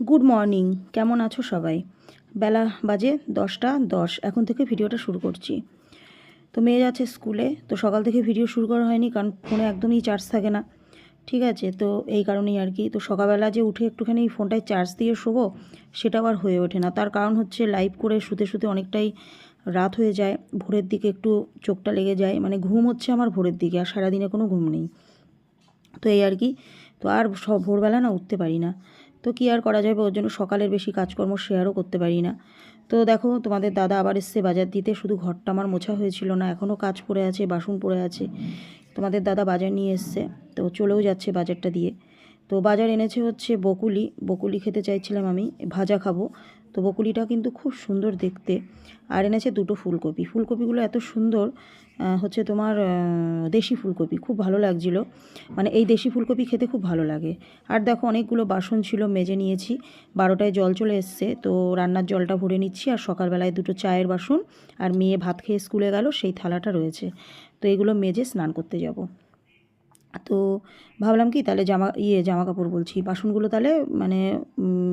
Good morning, কেমন আছো সবাই? বেলা বাজে দশটা দশ, এখন থেকে ভিডিওটা শুরু করছি। তো মেয়ে যাচ্ছে স্কুলে, তো সকাল থেকে ভিডিও শুরু করা হয়নি, কারণ ফোনে একদমই চার্জ থাকে না। ঠিক আছে, তো এই কারণেই আর কি, তো সকালবেলা যে উঠে একটুখানি ফোনটায় চার্জ দিয়ে শোবো সেটাও আর হয়ে ওঠে না। তার কারণ হচ্ছে লাইভ করে শুতে শুতে অনেকটাই রাত হয়ে যায়, ভোরের দিকে একটু চোখটা লেগে যায় মানে ঘুম হচ্ছে আমার ভোরের দিকে, আর সারাদিনে কোনো ঘুম নেই। তো এই আর কি, তো আর সব ভোরবেলা না উঠতে পারি না। তো কী আর করা যাবে? ওর জন্য সকালের বেশি কাজকর্ম শেয়ারও করতে পারি না। তো দেখো, তোমাদের দাদা আবার এসছে বাজার দিতে। শুধু ঘরটা আমার মোছা হয়েছিল না এখনও কাজ পড়ে আছে, বাসন পড়ে আছে। তোমাদের দাদা বাজার নিয়ে এসছে, তো চলেও যাচ্ছে বাজারটা দিয়ে। তো বাজার এনেছে হচ্ছে বকুলি। বকুলি খেতে চাইছিলাম আমি, ভাজা খাব। তো বকুলিটা কিন্তু খুব সুন্দর দেখতে। আর এনেছে দুটো ফুলকপি। ফুলকপিগুলো এত সুন্দর হচ্ছে তোমার দেশি ফুলকপি। খুব ভালো লাগছিল। মানে এই দেশি ফুলকপি খেতে খুব ভালো লাগে। আর দেখো অনেকগুলো বাসন ছিল, মেজে নিয়েছি। বারোটায় জল চলে এসছে, তো রান্নার জলটা ভরে নিচ্ছি। আর সকালবেলায় দুটো চায়ের বাসন আর মেয়ে ভাত খেয়ে স্কুলে গেল, সেই থালাটা রয়েছে। তো এগুলো মেজে স্নান করতে যাব। তো ভাবলাম কি তাহলে জামা ইয়ে জামা কাপড় বলছি। বাসনগুলো তাহলে মানে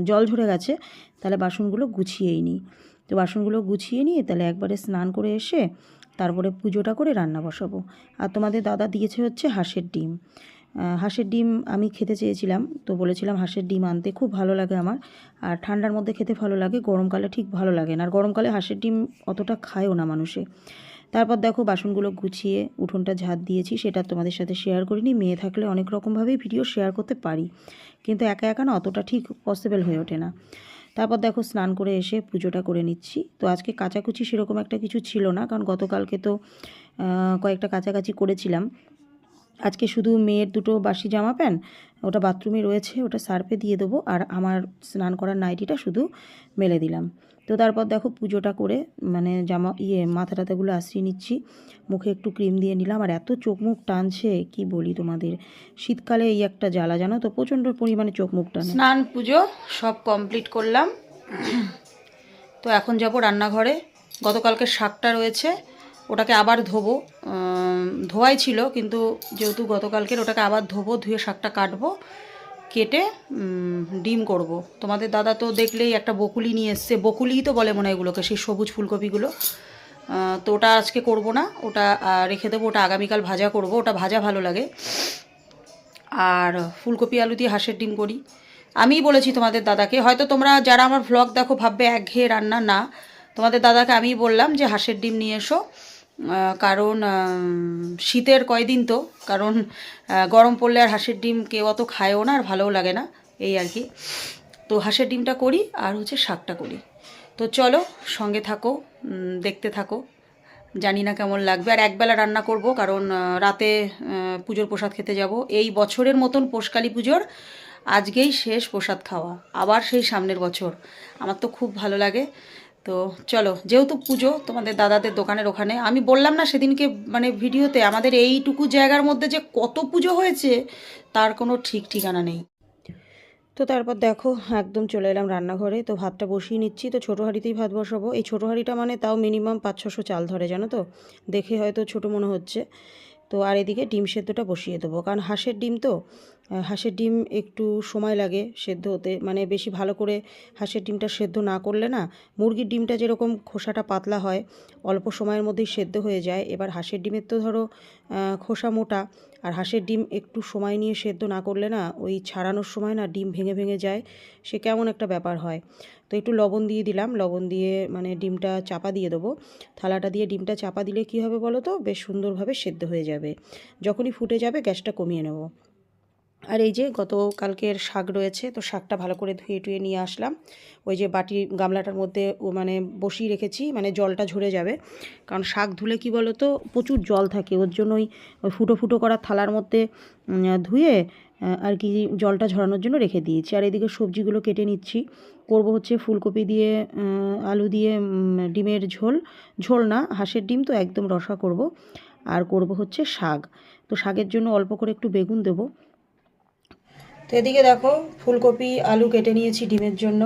জল ঝরে গেছে, তাহলে বাসনগুলো গুছিয়েই নিই। তো বাসনগুলো গুছিয়ে নিয়ে তাহলে একবারে স্নান করে এসে তারপরে পুজোটা করে রান্না বসাবো। আর তোমাদের দাদা দিয়েছে হচ্ছে হাঁসের ডিম। হাঁসের ডিম আমি খেতে চেয়েছিলাম, তো বলেছিলাম হাঁসের ডিম আনতে খুব ভালো লাগে আমার। আর ঠান্ডার মধ্যে খেতে ভালো লাগে, গরমকালে ঠিক ভালো লাগে না। আর গরমকালে হাঁসের ডিম অতটা খায়ও না মানুষে। তারপর দেখো বাসনগুলো গুছিয়ে উঠোনটা ঝাঁত দিয়েছি, সেটা তোমাদের সাথে শেয়ার করিনি। মেয়ে থাকলে অনেক রকমভাবেই ভিডিও শেয়ার করতে পারি। কিন্তু একা একা না, অতটা ঠিক পসিবল হয়ে ওঠে না। তারপর দেখো স্নান করে এসে পুজোটা করে নিচ্ছি। তো আজকে কাচাকুচি সেরকম একটা কিছু ছিল না, কারণ গতকালকে তো কয়েকটা কাছাকাছি করেছিলাম। আজকে শুধু মেয়ের দুটো বাসি জামা প্যান্ট, ওটা বাথরুমে রয়েছে, ওটা সার্ফে দিয়ে দেবো, আর আমার স্নান করার নাইটিটা শুধু মেলে দিলাম। তো তারপর দেখো পুজোটা করে মানে জামা ইয়ে মাথা টাথাগুলো আসিয়ে নিচ্ছি, মুখে একটু ক্রিম দিয়ে নিলাম, আর এত চোখ মুখ টানছে, কি বলি তোমাদের? শীতকালে এই একটা জ্বালা, জানো তো, প্রচণ্ড পরিমাণে চোখ মুখ টান। স্নান, পুজো, সব কমপ্লিট করলাম। তো এখন যাব রান্নাঘরে, গতকালকে শাকটা রয়েছে ওটাকে আবার ধোবো। ধোয়াই ছিল, কিন্তু যেহেতু গতকালকের ওটাকে আবার ধোবো, ধুয়ে শাকটা কাটবো, কেটে ডিম করব। তোমাদের দাদা তো দেখলেই একটা বকুলি নিয়ে এসছে। বকুলিই তো বলে মনে হয় সেই সবুজ ফুলকপিগুলো। তো ওটা আজকে করব না। ওটা রেখে দেবো, ওটা আগামীকাল ভাজা করব। ওটা ভাজা ভালো লাগে। আর ফুলকপি আলু দিয়ে হাঁসের ডিম করি। আমিই বলেছি তোমাদের দাদাকে, হয়তো তোমরা যারা আমার ভ্লগ দেখো ভাববে, একঘেয়ে রান্না না। তোমাদের দাদাকে আমিই বললাম যে হাঁসের ডিম নিয়ে এসো। কারণ শীতের কয়দিন তো, কারণ গরম পড়লে আর হাঁসের ডিম কেউ অত খায়ও না আর ভালোও লাগে না, এই আর কি। তো হাঁসের ডিমটা করি আর হচ্ছে শাকটা করি। তো চলো, সঙ্গে থাকো দেখতে থাকো, জানি না কেমন লাগবে। আর একবেলা রান্না করব, কারণ রাতে পুজোর প্রসাদ খেতে যাব। এই বছরের মতন পোষকালী পুজোর আজকেই শেষ প্রসাদ খাওয়া, আবার সেই সামনের বছর। আমার তো খুব ভালো লাগে। তো চলো, যেহেতু পুজো, তোমাদের দাদাদের দোকানের ওখানে, আমি বললাম না সেদিনকে মানে ভিডিওতে, আমাদের এইটুকু জায়গার মধ্যে যে কত পুজো হয়েছে, তার কোনো ঠিক ঠিকানা নেই। তো তারপর দেখো, একদম চলে এলাম রান্নাঘরে, তো ভাতটা বসিয়ে নিচ্ছি, তো ছোটো হাঁড়িতেই ভাত বসাবো। এই ছোটো হাঁড়িটা মানে তাও মিনিমাম পাঁচ ছশো চাল ধরে, জানো তো? দেখে হয়তো ছোটো মনে হচ্ছে। তো আর এদিকে ডিম সেদ্ধটা বসিয়ে দেবো। কারণ হাঁসের ডিম তো হাঁসের ডিম একটু সময় লাগে সেদ্ধ হতে। মানে বেশি ভালো করে হাঁসের ডিমটা সেদ্ধ না করলে না, মুরগির ডিমটা যেরকম খোসাটা পাতলা হয়, অল্প সময়ের মধ্যেই সেদ্ধ হয়ে যায়। এবার হাঁসের ডিমের তো ধরো খোসা মোটা, আর হাঁসের ডিম একটু সময় নিয়ে সেদ্ধ না করলে না, ওই ছাড়ানোর সময় না ডিম ভেঙে ভেঙে যায়। সে কেমন একটা ব্যাপার হয়। একটু লবণ দিয়ে দিলাম। লবণ দিয়ে মানে ডিমটা চাপা দিয়ে দেবো। থালাটা দিয়ে ডিমটা চাপা দিলে কী হবে বলো তো? বেশ সুন্দরভাবে সেদ্ধ হয়ে যাবে। যখনই ফুটে যাবে গ্যাসটা কমিয়ে নেব। আর এই যে গতকালকের শাক রয়েছে, তো শাকটা ভালো করে ধুয়ে টুয়ে নিয়ে আসলাম। ওই যে বাটি গামলাটার মধ্যে ও মানে বসিয়ে রেখেছি মানে জলটা ঝরে যাবে। কারণ শাক ধুলে কি বলো তো? প্রচুর জল থাকে। ওর জন্যই ওই ফুটো ফুটো করা থালার মধ্যে ধুয়ে আর কি জলটা ঝরানোর জন্য রেখে দিয়েছি। আর এদিকে সবজিগুলো কেটে নিচ্ছি। করব হচ্ছে ফুলকপি দিয়ে আলু দিয়ে ডিমের ঝোল। ঝোল না, হাঁসের ডিম তো একদম রসা করব। আর করব হচ্ছে শাক। তো শাকের জন্য অল্প করে একটু বেগুন দেবো। তো এদিকে দেখো, ফুলকপি, আলু কেটে নিয়েছি ডিমের জন্য।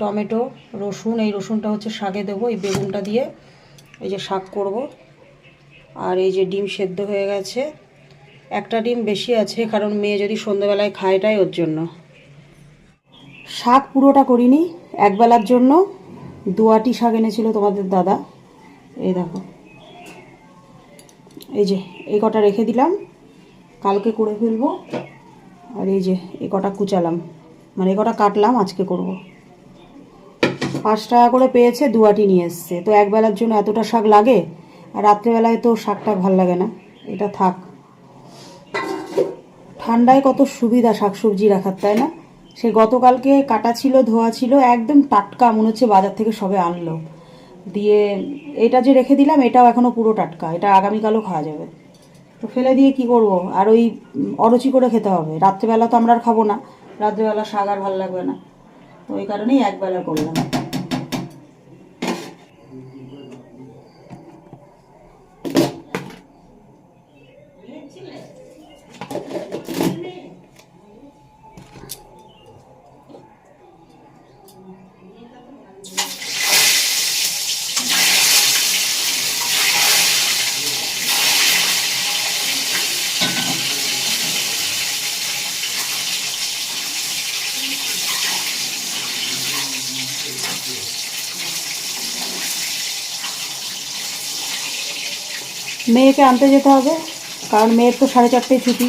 টমেটো, রসুন, এই রসুনটা হচ্ছে শাকে দেবো, এই বেগুনটা দিয়ে। এই যে শাক করব। আর এই যে ডিম সেদ্ধ হয়ে গেছে। একটা ডিম বেশি আছে, কারণ মেয়ে যদি সন্ধ্যেবেলায় খায়টাই ওর জন্য। শাক পুরোটা করিনি, একবেলার জন্য। দুয়াটি শাক এনেছিল তোমাদের দাদা। এই দেখো। এই যে, এই কটা রেখে দিলাম। কালকে করে ফেলব। আর এই যে, এই কটা কুচালাম। মানে এই কটা কাটলাম, আজকে করব। পাঁচ টাকা করে পেয়েছে দুয়াটি নিয়ে এসছে। তো একবেলার জন্য এতটা শাক লাগে, আর রাত্রেবেলায় তো শাকটা ভালো লাগে না। এটা থাক। ঠান্ডায় কত সুবিধা শাকসবজি রাখার, তাই না? সে গতকালকে কাটা ছিল, ধোয়া ছিল, একদম টাটকা, মনে হচ্ছে বাজার থেকে সবে আনলো। দিয়ে এটা যে রেখে দিলাম, এটাও এখনও পুরো টাটকা, এটা আগামীকালও খাওয়া যাবে। তো ফেলে দিয়ে কি করব? আর ওই অরুচি করে খেতে হবে। রাত্রেবেলা তো আমরা আর খাব না। রাত্রেবেলা শাক আর ভালো লাগবে না। তো ওই কারণেই একবেলা করলাম। মেয়েকে আনতে যেতে হবে, কারণ মেয়ের তো সাড়ে চারটেয় ছুটি।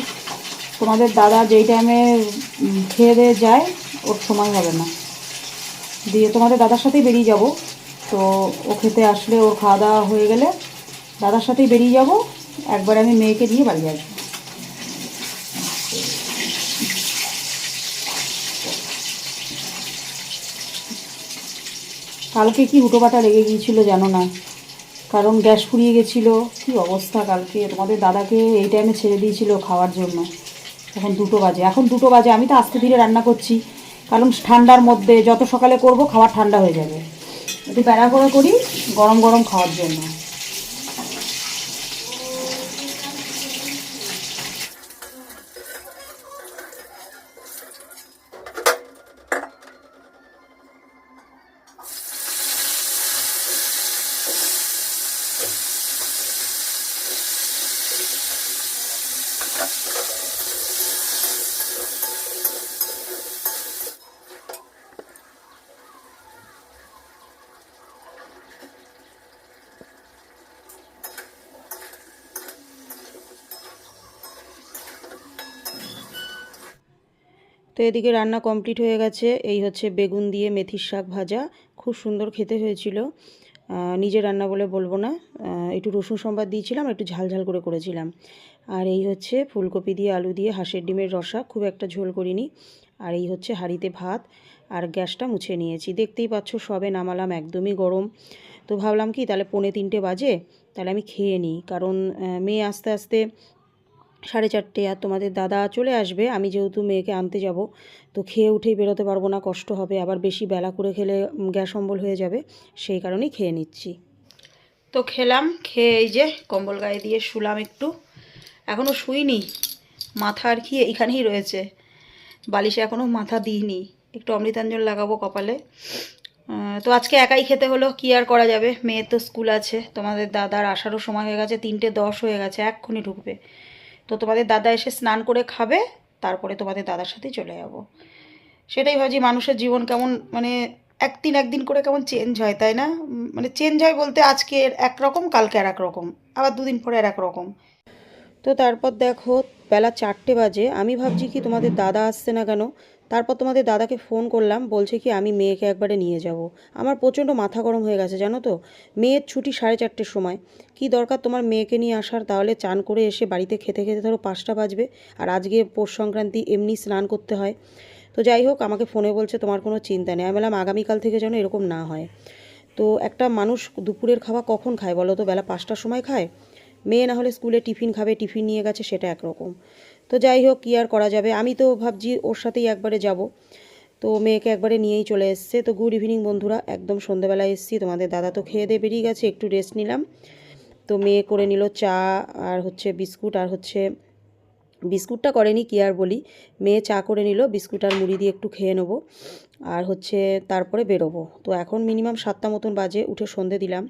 তোমাদের দাদা যেই টাইমে খেয়ে দিয়ে যায়, ওর সময় হবে না। দিয়ে তোমাদের দাদার সাথেই বেরিয়ে যাব। তো ও খেতে আসলে ওর খাওয়া দাওয়া হয়ে গেলে দাদার সাথেই বেরিয়ে যাব। একবার আমি মেয়েকে নিয়ে বাড়ি আসব। কালকে কি হুটোপাটা লেগে গিয়েছিল জানো না? কারণ গ্যাস ফুরিয়ে গেছিল। কি অবস্থা কালকে? তোমাদের দাদাকে এই টাইমে ছেড়ে দিয়েছিল খাওয়ার জন্য। এখন দুটো বাজে। এখন দুটো বাজে। আমি তো আস্তে ধীরে রান্না করছি। কারণ ঠান্ডার মধ্যে যত সকালে করব খাবার ঠান্ডা হয়ে যাবে। একটু প্যারা করে করি, গরম গরম খাওয়ার জন্য। তো এদিকে রান্না কমপ্লিট হয়ে গেছে। এই হচ্ছে বেগুন দিয়ে মেথির শাক ভাজা। খুব সুন্দর খেতে হয়েছিল। নিজে রান্না বলে বলব না। একটু রসুন সম্বাদ দিয়েছিলাম, একটু ঝাল ঝাল করে করেছিলাম। আর এই হচ্ছে ফুলকপি দিয়ে আলু দিয়ে হাঁসের ডিমের রসা, খুব একটা ঝোল করিনি। আর এই হচ্ছে হাঁড়িতে ভাত আর গ্যাসটা মুছে নিয়েছি। দেখতেই পাচ্ছ সবে নামালাম একদমই গরম। তো ভাবলাম কি, তাহলে পৌনে তিনটে বাজে, তাহলে আমি খেয়ে নিই। কারণ মেয়ে আস্তে আস্তে সাড়ে চারটে আর তোমাদের দাদা চলে আসবে, আমি যেহেতু মেয়েকে আনতে যাব, তো খেয়ে উঠেই বেরোতে পারব না, কষ্ট হবে, আবার বেশি বেলা করে খেলে গ্যাস অম্বল হয়ে যাবে, সেই কারণেই খেয়ে নিচ্ছি। তো খেলাম, খেয়ে এই যে কম্বল গায়ে দিয়ে শুলাম একটু এখনও শুইনি, মাথা আর কি এইখানেই রয়েছে, বালিশে এখনও মাথা দিইনি, একটু অমৃতাঞ্জন লাগাবো কপালে। তো আজকে একাই খেতে হলো, কি আর করা যাবে, মেয়ের তো স্কুল আছে, তোমাদের দাদার আসারও সময় হয়ে গেছে, তিনটে দশ হয়ে গেছে, এক্ষুনি ঢুকবে। তো তোমাদের দাদা এসে স্নান করে খাবে, তারপরে তোমাদের দাদার সাথে চলে যাব। সেটাই ভাবছি মানুষের জীবন কেমন মানে একদিন একদিন করে কেমন চেঞ্জ হয়, তাই না? মানে চেঞ্জ হয় বলতে আজকে একরকম, কালকে আর রকম আবার দুদিন পরে আর রকম তো তারপর দেখো, বেলা চারটে বাজে, আমি ভাবছি কি তোমাদের দাদা আসছে না কেন? তারপর তোমাদের দাদাকে ফোন করলাম, বলছে কি, আমি মেয়েকে একবারে নিয়ে যাব। আমার প্রচণ্ড মাথা গরম হয়ে গেছে, জানো তো? মেয়ের ছুটি সাড়ে চারটের সময়। কি দরকার তোমার মেয়েকে নিয়ে আসার? তাহলে চান করে এসে বাড়িতে খেতে খেতে ধরো পাঁচটা বাজবে, আর আজকে পৌষ সংক্রান্তি এমনি স্নান করতে হয়। তো যাই হোক, আমাকে ফোনে বলছে, তোমার কোনো চিন্তা নেই। আমি বললাম, আগামীকাল থেকে যেন এরকম না হয়। তো একটা মানুষ দুপুরের খাওয়া কখন খায় বলো তো? বেলা পাঁচটার সময় খায়? মেয়ে না হলে স্কুলে টিফিন খাবে, টিফিন নিয়ে গেছে, সেটা একরকম। তো যাই হোক, কী আর করা যাবে? আমি তো ভাবছি ওর সাথেই একবারে যাব। তো মেয়েকে একবারে নিয়েই চলে এসছে। তো গুড ইভিনিং বন্ধুরা, একদম সন্ধ্যাবেলায় এসেছি। তোমাদের দাদা তো খেয়ে দিয়ে বেরিয়ে গেছে, একটু রেস্ট নিলাম। তো মেয়ে করে নিল চা আর হচ্ছে বিস্কুট আর হচ্ছে বিস্কুটটা করেনি, কি আর বলি। মেয়ে চা করে নিল, বিস্কুট আর মুড়ি দিয়ে একটু খেয়ে নেব আর হচ্ছে তারপরে বেরোবো। তো এখন মিনিমাম সাতটা মতন বাজে, উঠে সন্ধে দিলাম।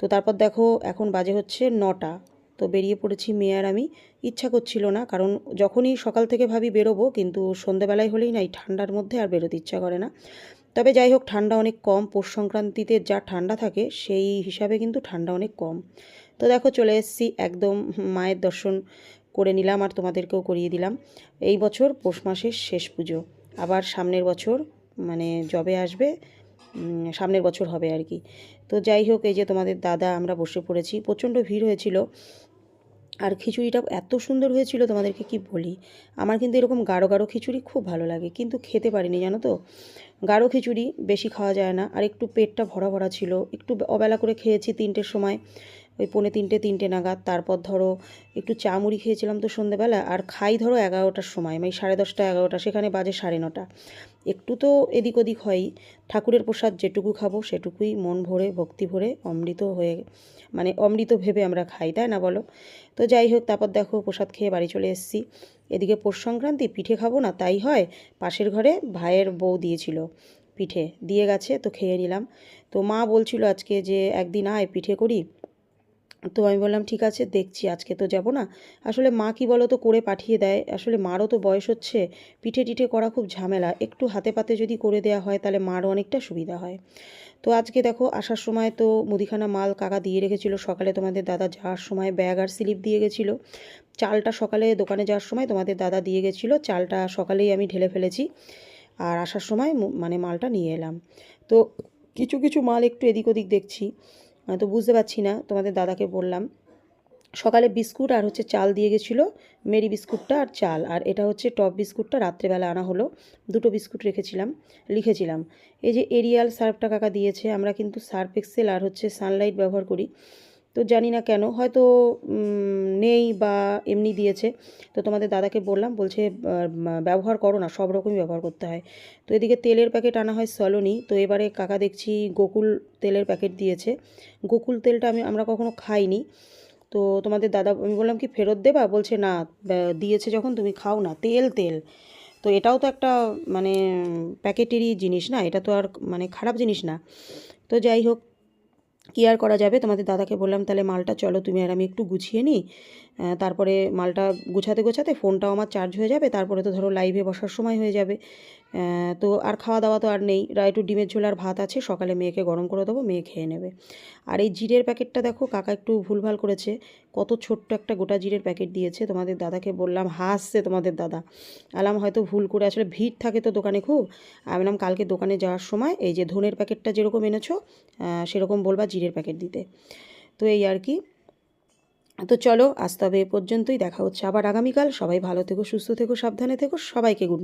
তো তারপর দেখো, এখন বাজে হচ্ছে নটা। তো বেরিয়ে পড়েছি মেয়ে আর আমি। ইচ্ছা করছিল না, কারণ যখনই সকাল থেকে ভাবি বেরোবো, কিন্তু সন্ধেবেলায় হলেই না, এই ঠান্ডার মধ্যে আর বেরোতে ইচ্ছা করে না। তবে যাই হোক, ঠান্ডা অনেক কম। পৌষ সংক্রান্তিতে যা ঠান্ডা থাকে, সেই হিসাবে কিন্তু ঠান্ডা অনেক কম। তো দেখো, চলে এসেছি একদম মায়ের দর্শন করে নিলাম আর তোমাদেরকেও করিয়ে দিলাম। এই বছর পৌষ মাসের শেষ পুজো। আবার সামনের বছর মানে জবে আসবে সামনের বছর হবে আর কি। তো যাই হোক, এই যে তোমাদের দাদা, আমরা বসে পড়েছি। প্রচণ্ড ভিড় হয়েছিল। আর খিচুড়িটা এত সুন্দর হয়েছিল তোমাদেরকে কি বলি? আমার কিন্তু এরকম গাঢ় গাঢ় খিচুড়ি খুব ভালো লাগে, কিন্তু খেতে পারিনি, জানো তো? গাঢ় খিচুড়ি বেশি খাওয়া যায় না। আর একটু পেটটা ভরা ভরা ছিল। একটু অবেলা করে খেয়েছি তিনটের সময়। ওই পৌনে তিনটে তিনটে নাগাদ। তারপর ধরো একটু চা মুড়ি খেয়েছিলাম তো সন্ধেবেলা, আর খাই ধরো এগারোটার সময় মানে সাড়ে দশটা, এগারোটা, সেখানে বাজে সাড়ে নটা। একটু তো এদিক ওদিক হয়ই। ঠাকুরের প্রসাদ যেটুকু খাব সেটুকুই মন ভরে, ভক্তি ভরে অমৃত হয়ে মানে অমৃত ভেবে আমরা খাই, তাই না বলো? তো যাই হোক, তারপর দেখো প্রসাদ খেয়ে বাড়ি চলে এসেছি। এদিকে পৌষ সংক্রান্তি, পিঠে খাব না তাই হয়? পাশের ঘরে ভাইয়ের বউ দিয়েছিল পিঠে, দিয়ে গেছে, তো খেয়ে নিলাম। তো মা বলছিল আজকে যে একদিন আয় পিঠে করি। তো আমি বললাম, ঠিক আছে, দেখছি, আজকে তো যাব না। আসলে মা কি বলো তো করে পাঠিয়ে দেয়। আসলে মারও তো বয়স হচ্ছে, পিঠে টিঠে করা খুব ঝামেলা। একটু হাতে পাতে যদি করে দেওয়া হয়, তাহলে মারও অনেকটা সুবিধা হয়। তো আজকে দেখো, আসার সময় তো মুদিখানা মাল কাকা দিয়ে রেখেছিল। সকালে তোমাদের দাদা যাওয়ার সময় ব্যাগ আর স্লিপ দিয়ে গেছিল। চালটা সকালে দোকানে যাওয়ার সময় তোমাদের দাদা দিয়ে গেছিল। চালটা সকালেই আমি ঢেলে ফেলেছি আর আসার সময় মানে মালটা নিয়ে এলাম। তো কিছু কিছু মাল একটু এদিক ওদিক দেখছি। তো বুঝতে পারছি না, তোমাদের দাদাকে বললাম। সকালে বিস্কুট আর হচ্ছে চাল দিয়ে গেছিল, মেরি বিস্কুটটা আর চাল। আর এটা হচ্ছে টপ বিস্কুটটা রাত্রেবেলা আনা হলো, দুটো বিস্কুট রেখেছিলাম, লিখেছিলাম। এই যে এরিয়াল সার্ফটা কাকা দিয়েছে, আমরা কিন্তু সার্ফ এক্সেল আর হচ্ছে সানলাইট ব্যবহার করি। তো জানি না কেন, হয়তো নেই বা এমনি দিয়েছে। তো তোমাদের দাদাকে বললাম, বলছে ব্যবহার করো না, সব রকমই ব্যবহার করতে হয়। তো এদিকে তেলের প্যাকেট আনা হয় সলোনি, তো এবারে কাকা দেখছি গোকুল তেলের প্যাকেট দিয়েছে। গোকুল তেলটা আমি, আমরা কখনো খাইনি। তো তোমাদের দাদা, আমি বললাম কি, ফেরত দেবা? বলছে, না দিয়েছে যখন, তুমি খাও না, তেল তেল। তো এটাও তো একটা মানে প্যাকেটেরই জিনিস না, এটা তো আর মানে খারাপ জিনিস না। তো যাই হোক কী আর করা যাবে? তোমাদের দাদাকে বললাম, তাহলে মালটা চলো, তুমি আর আমি একটু গুছিয়ে নিই। তারপরে মালটা গুছাতে গোছাতে ফোনটাও আমার চার্জ হয়ে যাবে, তারপরে তো ধরো লাইভে বসার সময় হয়ে যাবে। তো আর খাওয়া দাওয়া তো আর নেই রা একটু ডিমের ঝোল আর ভাত আছে, সকালে মেয়েকে গরম করে দেবো, মেয়ে খেয়ে নেবে। আর এই জিরের প্যাকেটটা দেখো, কাকা একটু ভুলভাল করেছে, কত ছোট্ট একটা গোটা জিরের প্যাকেট দিয়েছে, তোমাদের দাদাকে বললাম, হাসছে তোমাদের দাদা। আলাম হয়তো ভুল করে, আসলে ভিড় থাকে তো দোকানে খুব, আমি কালকে দোকানে যাওয়ার সময় এই যে ধনের প্যাকেটটা যেরকম এনেছো সেরকম বলবা জিরের প্যাকেট দিতে। তো এই আর কি। তো চলো, আজ তবে এ পর্যন্তই। দেখা হচ্ছে আবার আগামীকাল। সবাই ভালো থেকো, সুস্থ থেকো, সাবধানে থেকো। সবাইকে গুড